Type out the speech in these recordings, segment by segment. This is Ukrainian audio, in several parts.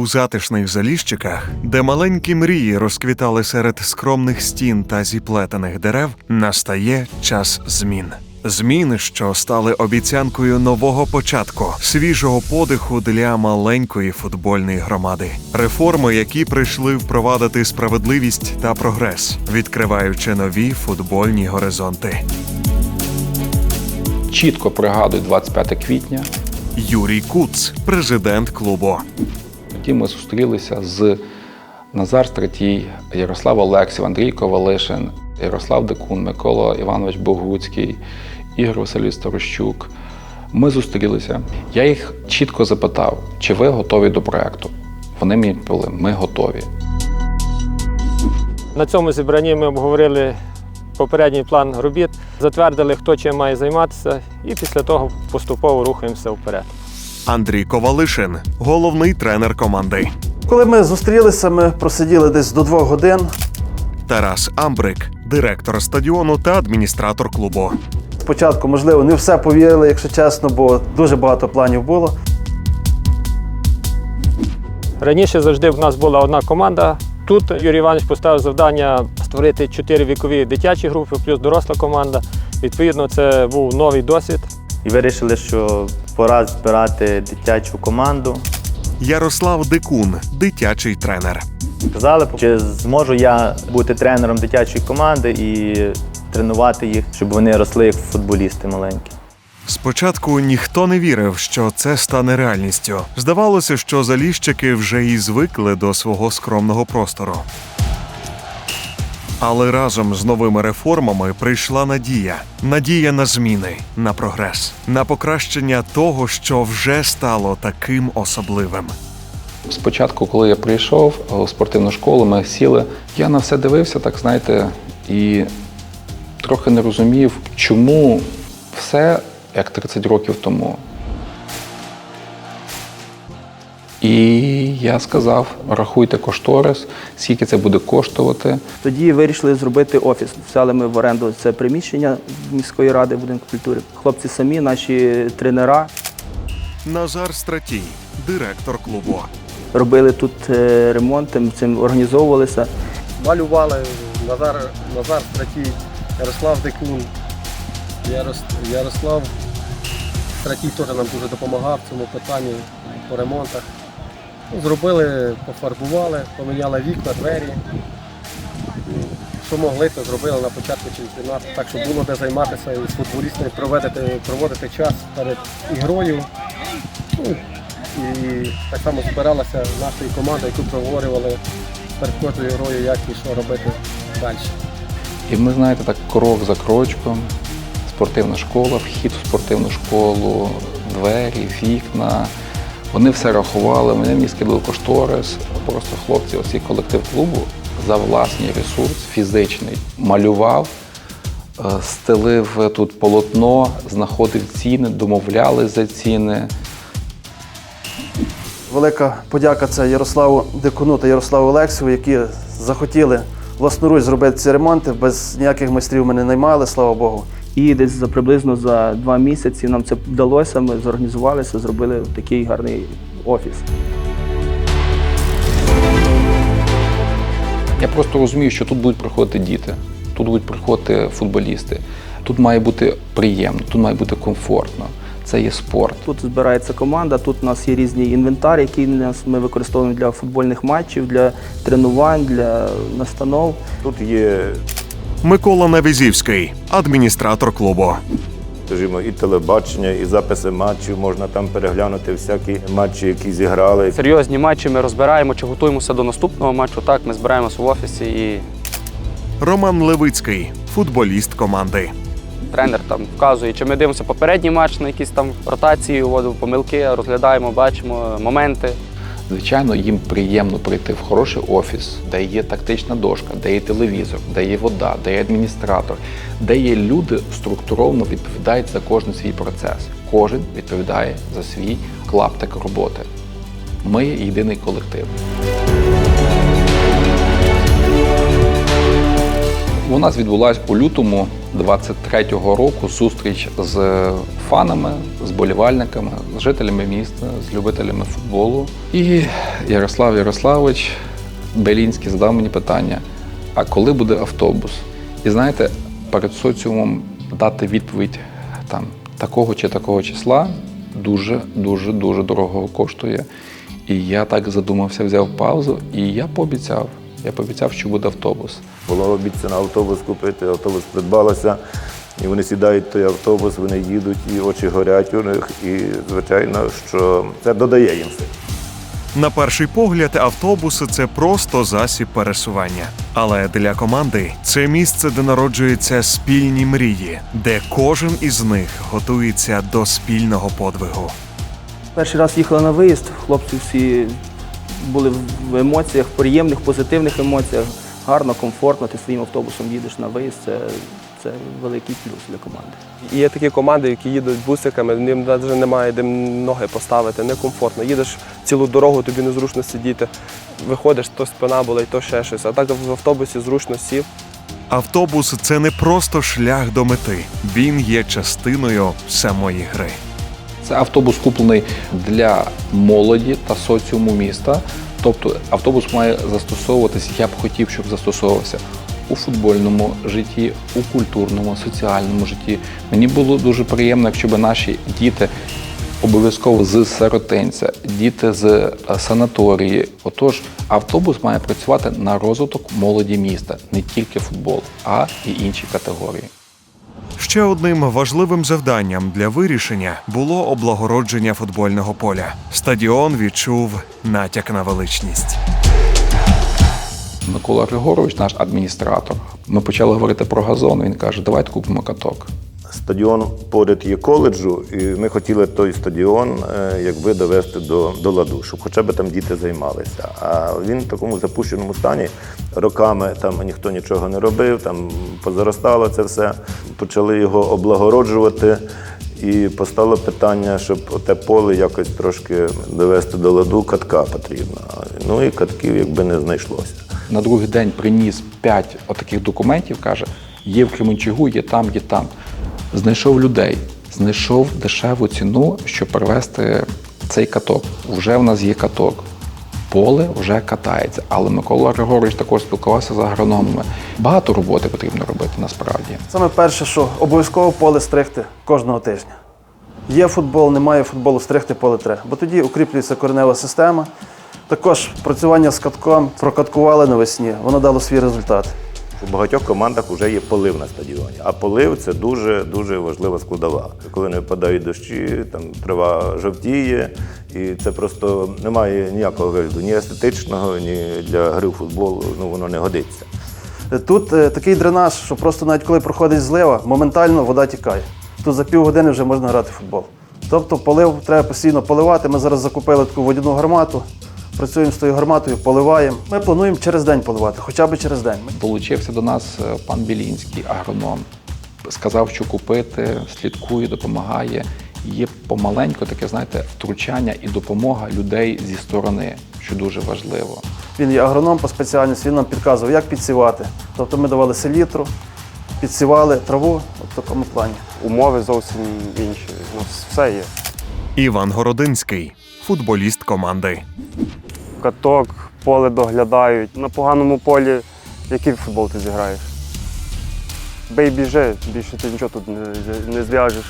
У затишних заліщиках, де маленькі мрії розквітали серед скромних стін та зіплетених дерев, настає час змін. Зміни, що стали обіцянкою нового початку, свіжого подиху для маленької футбольної громади. Реформи, які прийшли впровадити справедливість та прогрес, відкриваючи нові футбольні горизонти. Чітко пригадую 25 квітня. Юрій Куц, президент клубу. Тоді ми зустрілися з Назар Стратій, Ярослав Олексів, Андрій Ковалишин, Ярослав Декун, Микола Іванович Богуцький, Ігор Васильович Старощук. Ми зустрілися. Я їх чітко запитав, чи ви готові до проекту. Вони мені відповіли, ми готові. На цьому зібранні ми обговорили попередній план робіт, затвердили, хто чим має займатися, і після того поступово рухаємося вперед. Андрій Ковалишин, головний тренер команди. Коли ми зустрілися, ми просиділи десь до двох годин. Тарас Амбрик, директор стадіону та адміністратор клубу. Спочатку, можливо, не все повірили, якщо чесно, бо дуже багато планів було. Раніше завжди в нас була одна команда. Тут Юрій Іванович поставив завдання створити чотири вікові дитячі групи, плюс доросла команда. Відповідно, це був новий досвід. І вирішили, що пора збирати дитячу команду. Ярослав Дикун, дитячий тренер. Сказали, чи зможу я бути тренером дитячої команди і тренувати їх, щоб вони росли як футболісти маленькі. Спочатку ніхто не вірив, що це стане реальністю. Здавалося, що заліщики вже і звикли до свого скромного простору. Але разом з новими реформами прийшла надія. Надія на зміни, на прогрес, на покращення того, що вже стало таким особливим. Спочатку, коли я прийшов у спортивну школу, ми сіли. Я на все дивився, так знаєте, і трохи не розумів, чому все як 30 років тому. І я сказав: рахуйте кошторис, скільки це буде коштувати. Тоді вирішили зробити офіс. Взяли ми в оренду це приміщення міської ради будинку культури. Хлопці самі, наші тренера, Назар Стратій, директор клубу. робили тут е, ремонт, цим організовувалися. малювали Назар, Назар Стратій, Ярослав Декун. Ярослав Стратій теж нам дуже допомагав в цьому питанні по ремонтах. Ну, Зробили, пофарбували, поміняли вікна, двері. Що могли, то зробили на початку чемпіонату, так щоб було де займатися і з футболістами проводити, проводити час перед ігрою. Ну, і так само збиралася нашою командою, яку проговорювали перед кожною грою, як і що робити далі. І ми, знаєте, так крок за крочком, спортивна школа, вхід в спортивну школу, двері, вікна. Вони все рахували, вони мені скидали кошторис. Просто хлопці, оцей колектив клубу за власний ресурс фізичний малював, е, стелив тут полотно, знаходив ціни, домовлялись за ціни. Велика подяка це Ярославу Дикуну та Ярославу Олексію, які захотіли власноруч зробити ці ремонти. Без ніяких майстрів ми не наймали, слава Богу. І десь за приблизно за два місяці нам це вдалося. Ми зорганізувалися, зробили такий гарний офіс. Я просто розумію, що тут будуть приходити діти, тут будуть приходити футболісти. Тут має бути приємно, тут має бути комфортно. Це є спорт. Тут збирається команда, тут у нас є різні інвентар, які нас ми використовуємо для футбольних матчів, для тренувань, для настанов. Тут є, Микола Навізівський, адміністратор клубу. скажімо, і телебачення, і записи матчів. Можна там переглянути всякі матчі, які зіграли. серйозні матчі ми розбираємо чи готуємося до наступного матчу. Так, ми збираємося в офісі і Роман Левицький, футболіст команди. тренер там вказує, чи ми дивимося попередній матч на якісь там ротації, вводимо помилки, розглядаємо, бачимо моменти. Звичайно, їм приємно прийти в хороший офіс, де є тактична дошка, де є телевізор, де є вода, де є адміністратор, де є люди структуровано відповідають за кожен свій процес. Кожен відповідає за свій клаптик роботи. Ми є єдиний колектив. У нас відбулася у лютому 23-го року зустріч з фанами з болівальниками, з жителями міста, з любителями футболу. І Ярослав Ярославович Белінський задав мені питання: а коли буде автобус? І знаєте, перед соціумом дати відповідь там такого чи такого числа дуже, дуже, дуже дорого коштує. І я так задумався, взяв паузу, і я пообіцяв. Я пообіцяв, що буде автобус. Було обіцяно автобус купити, автобус придбалося. І вони сідають в той автобус, вони їдуть, і очі горять у них. І звичайно, що це додає їм сил. На перший погляд, автобуси це просто засіб пересування. Але для команди це місце, де народжуються спільні мрії, де кожен із них готується до спільного подвигу. Перший раз їхали на виїзд, хлопці всі були в емоціях, приємних, позитивних емоціях. Гарно, комфортно, ти своїм автобусом їдеш на виїзд, це, це великий плюс для команди. І Є такі команди, які їдуть бусиками, ним навіть немає де ноги поставити, некомфортно. Їдеш цілу дорогу, тобі незручно сидіти. Виходиш, то спина болить, то ще щось. А так в автобусі зручно сів. Автобус це не просто шлях до мети, він є частиною самої гри. Це автобус куплений для молоді та соціуму міста. Тобто автобус має застосовуватись, я б хотів, щоб застосовувався у футбольному житті, у культурному, соціальному житті. Мені було дуже приємно, якщо б наші діти обов'язково з сиротинця, діти з е, санаторії. Отож, автобус має працювати на розвиток молоді міста, не тільки футбол, а і інші категорії. Ще одним важливим завданням для вирішення було облагородження футбольного поля. Стадіон відчув натяк на величність. Микола Григорович, наш адміністратор, ми почали говорити про газон. Він каже, давайте купимо каток. Стадіон поряд є коледжу, і ми хотіли той стадіон е, якби довести до, до ладу, щоб хоча б там діти займалися. А він в такому запущеному стані роками там ніхто нічого не робив, там позаростало це все. Почали його облагороджувати. І постало питання, щоб оте поле якось трошки довести до ладу, катка потрібна. Ну і катків якби не знайшлося. На другий день приніс п'ять отаких документів, каже: є в Кременчугу, є там, є там. Знайшов людей, знайшов дешеву ціну, щоб привезти цей каток. Вже в нас є каток. Поле вже катається. Але Микола Григорович також спілкувався з агрономами. Багато роботи потрібно робити насправді. Саме перше, що обов'язково поле стригти кожного тижня. Є футбол, немає футболу, стригти поле треба. Бо тоді укріплюється коренева система. Також працювання з катком прокаткували навесні, воно дало свій результат. У багатьох командах вже є полив на стадіоні, а полив це дуже дуже важлива складова. Коли не випадають дощі, там трава жовтіє, і це просто немає ніякого вигляду, ні естетичного, ні для гри в футбол. Ну воно не годиться. Тут е, такий дренаж, що просто навіть коли проходить злива, моментально вода тікає. Тут за півгодини вже можна грати в футбол. Тобто полив треба постійно поливати. Ми зараз закупили таку водяну гармату, працюємо з тою гарматою, поливаємо. Ми плануємо через день поливати, хоча б через день. Долучився до нас е, пан Білінський, агроном. Сказав, що купити, слідкує, допомагає. Є помаленьку таке, знаєте, втручання і допомога людей зі сторони, що дуже важливо. Він є агроном по спеціальності, він нам підказував, як підсівати. Тобто ми давали селітру, підсівали траву в такому плані. Умови зовсім інші. Ну, все є. Іван Городинський, футболіст команди. Каток, поле доглядають. На поганому полі який футбол ти зіграєш? Бей біжи, більше ти нічого тут не, не зв'яжеш.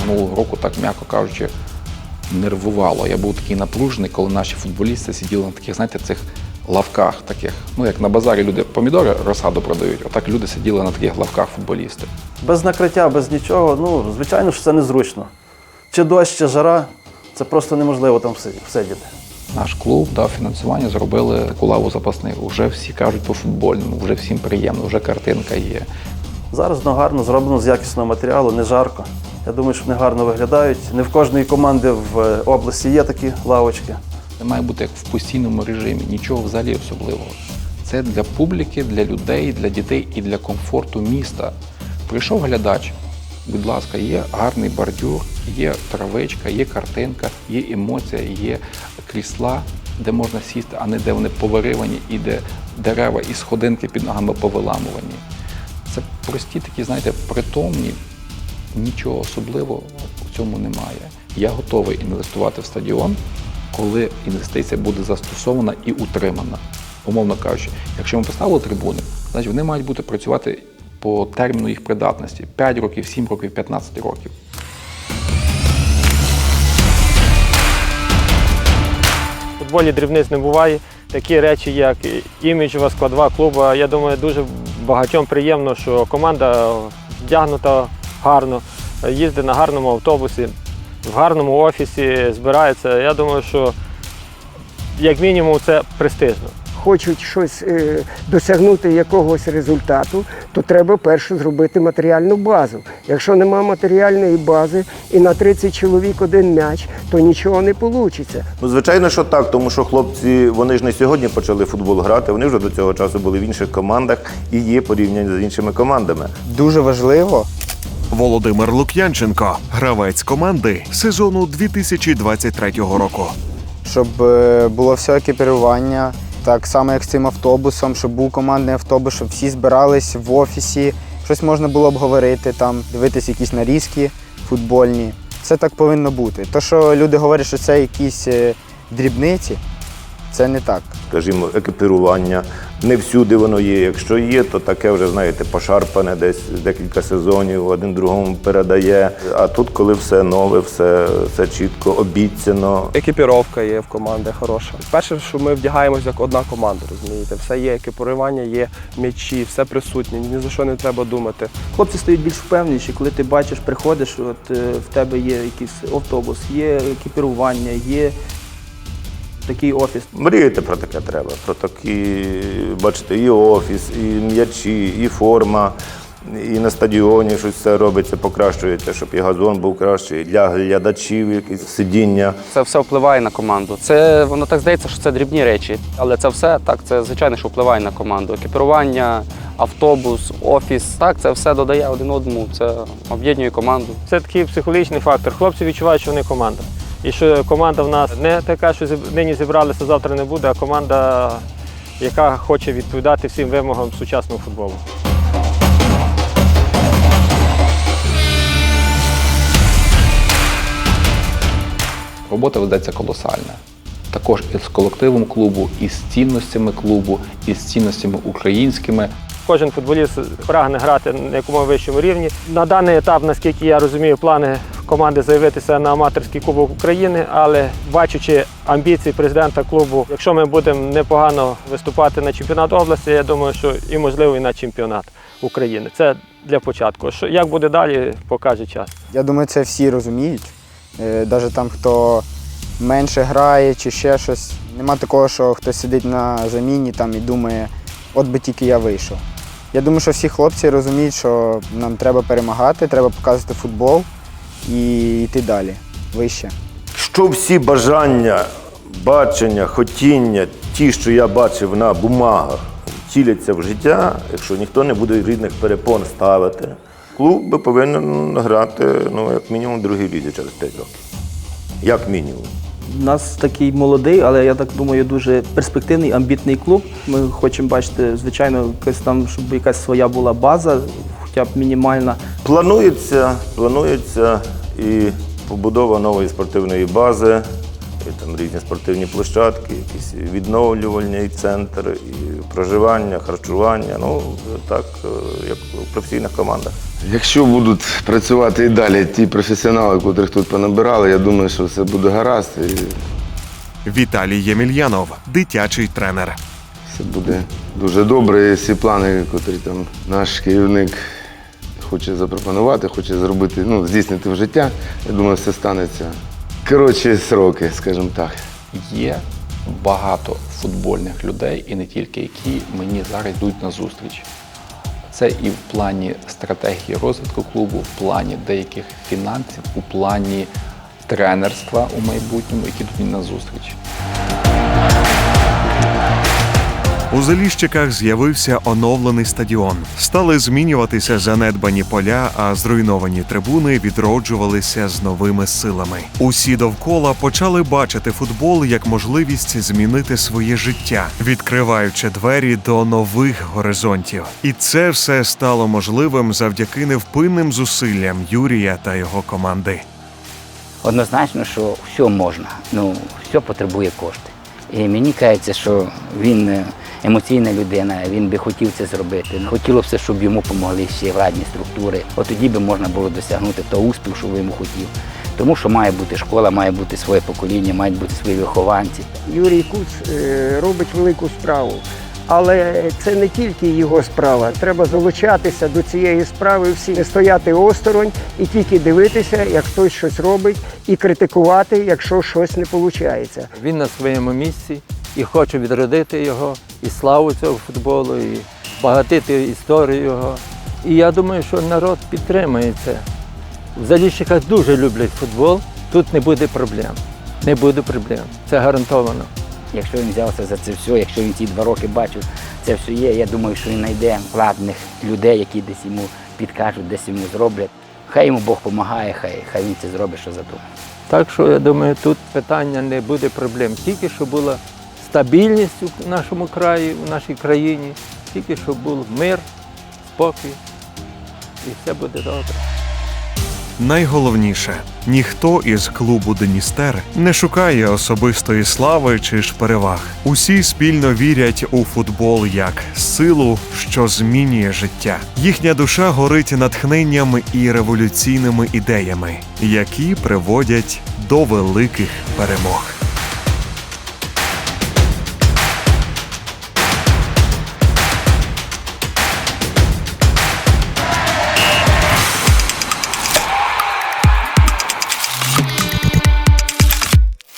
Минулого року, так м'яко кажучи, нервувало. Я був такий напружений, коли наші футболісти сиділи на таких, знаєте, цих лавках таких. Ну, як на базарі люди помідори розсаду продають, отак люди сиділи на таких лавках футболісти. Без накриття, без нічого, ну, звичайно, що це незручно. Чи дощ, чи жара, це просто неможливо там всидіти. Наш клуб дав фінансування, зробили таку лаву запасних. Уже всі кажуть по футбольному, вже всім приємно, вже картинка є. Зараз воно гарно зроблено з якісного матеріалу, не жарко. Я думаю, що вони гарно виглядають. Не в кожної команди в е, області є такі лавочки. Це має бути як в постійному режимі, нічого взагалі особливого. Це для публіки, для людей, для дітей і для комфорту міста. Прийшов глядач, будь ласка, є гарний бордюр, є травичка, є картинка, є емоція, є крісла, де можна сісти, а не де вони повиривані і де дерева і сходинки під ногами повиламувані. Це прості, такі, знаєте, притомні, нічого особливого в цьому немає. Я готовий інвестувати в стадіон, коли інвестиція буде застосована і утримана. Умовно кажучи, якщо ми поставили трибуни, значить вони мають бути працювати по терміну їх придатності 5 років, 7 років, 15 років. Футболі дрібниць не буває. Такі речі, як іміджова складова клубу, я думаю, дуже багатьом приємно, що команда вдягнута гарно, їздить на гарному автобусі, в гарному офісі, збирається. Я думаю, що як мінімум це престижно. Хочуть щось е, досягнути якогось результату, то треба перше зробити матеріальну базу. Якщо нема матеріальної бази і на 30 чоловік один м'яч, то нічого не вийде. Ну, звичайно, що так, тому що хлопці вони ж не сьогодні почали футбол грати, вони вже до цього часу були в інших командах і є порівняння з іншими командами. Дуже важливо Володимир Лук'янченко, гравець команди сезону 2023 року. щоб е, було все екіпірування, так само як з цим автобусом, щоб був командний автобус, щоб всі збирались в офісі, щось можна було обговорити, там, дивитись якісь нарізки футбольні. Це так повинно бути. То, що люди говорять, що це якісь е, дрібниці, це не так. Скажімо, екіпірування. Не всюди воно є. Якщо є, то таке вже, знаєте, пошарпане десь декілька сезонів, один другому передає. А тут, коли все нове, все, все чітко, обіцяно. Екіпіровка є в команди хороша. Перше, що ми вдягаємося як одна команда, розумієте? Все є екіпірування, є м'ячі, все присутнє, ні за що не треба думати. Хлопці стають більш впевненіші, коли ти бачиш, приходиш, от е, в тебе є якийсь автобус, є екіпірування, є такий офіс. Мріяти про таке треба. Про такі, бачите, і офіс, і м'ячі, і форма, і на стадіоні щось все робиться, покращується, щоб і газон був кращий, і для глядачів якісь сидіння. Це все впливає на команду. Це воно так здається, що це дрібні речі, але це все так, це звичайно, що впливає на команду. Екіпірування, автобус, офіс. Так, це все додає один одному. Це об'єднує команду. Це такий психологічний фактор. Хлопці відчувають, що вони команда. І що команда в нас не така, що нині зібралися, завтра не буде, а команда, яка хоче відповідати всім вимогам сучасного футболу. Робота ведеться колосальна. Також і з колективом клубу, і з цінностями клубу, і з цінностями українськими. Кожен футболіст прагне грати на якомога вищому рівні. На даний етап, наскільки я розумію, плани команди заявитися на аматорський кубок України, але бачучи амбіції президента клубу, якщо ми будемо непогано виступати на чемпіонат області, я думаю, що і можливо і на чемпіонат України. Це для початку. Що як буде далі, покаже час. Я думаю, це всі розуміють. Навіть там, хто менше грає чи ще щось. Нема такого, що хтось сидить на заміні там і думає, от би тільки я вийшов. Я думаю, що всі хлопці розуміють, що нам треба перемагати, треба показувати футбол і йти далі, вище. Що всі бажання, бачення, хотіння, ті, що я бачив на бумагах, тіляться в життя, якщо ніхто не буде рідних перепон ставити, клуб би повинен грати ну, як мінімум другій лізі через 5 років. Як мінімум. У нас такий молодий, але я так думаю, дуже перспективний, амбітний клуб. Ми хочемо бачити, звичайно, якась там, щоб якась своя була база, хоча б мінімальна. Планується, планується і побудова нової спортивної бази, і там різні спортивні площадки, якісь відновлювальний центр, і проживання, харчування. Ну так, е, як у професійних командах. Якщо будуть працювати і далі ті професіонали, котрих тут понабирали, я думаю, що все буде гаразд і Віталій Ємельянов, дитячий тренер. все буде дуже добре. І всі плани, котрі там наш керівник хоче запропонувати, хоче зробити, ну, здійснити в життя, я думаю, все станеться. Коротші сроки, скажімо так. Є багато футбольних людей, і не тільки які мені зараз йдуть на зустріч. Це і в плані стратегії розвитку клубу, в плані деяких фінансів, у плані тренерства у майбутньому, які йдуть мені на зустріч. У Заліщиках з'явився оновлений стадіон. Стали змінюватися занедбані поля, а зруйновані трибуни відроджувалися з новими силами. Усі довкола почали бачити футбол як можливість змінити своє життя, відкриваючи двері до нових горизонтів. І це все стало можливим завдяки невпинним зусиллям Юрія та його команди. Однозначно, що все можна, ну все потребує кошти. І мені кажеться, що він е, емоційна людина, він би хотів це зробити. Хотілося б, щоб йому допомогли ще владні структури. От тоді би можна було досягнути того успіху, що йому хотів. Тому що має бути школа, має бути своє покоління, мають бути свої вихованці. Юрій Куц е, робить велику справу. Але це не тільки його справа. Треба залучатися до цієї справи всі, не стояти осторонь і тільки дивитися, як хтось щось робить, і критикувати, якщо щось не виходить. Він на своєму місці і хоче відродити його, і славу цього футболу, і багатити історію його. І я думаю, що народ підтримує це. В Заліщиках дуже люблять футбол, тут не буде проблем. Не буде проблем. Це гарантовано. Якщо він взявся за це все, якщо він ці два роки бачив, це все є, я думаю, що він знайде владних людей, які десь йому підкажуть, десь йому зроблять. Хай йому Бог допомагає, хай, хай він це зробить, що задумав. Так що я думаю, тут питання не буде проблем. Тільки щоб була стабільність у нашому краї, у нашій країні, тільки щоб був мир, спокій, і все буде добре. Найголовніше, ніхто із клубу Деністер не шукає особистої слави чи ж переваг. Усі спільно вірять у футбол як силу, що змінює життя. Їхня душа горить натхненням і революційними ідеями, які приводять до великих перемог.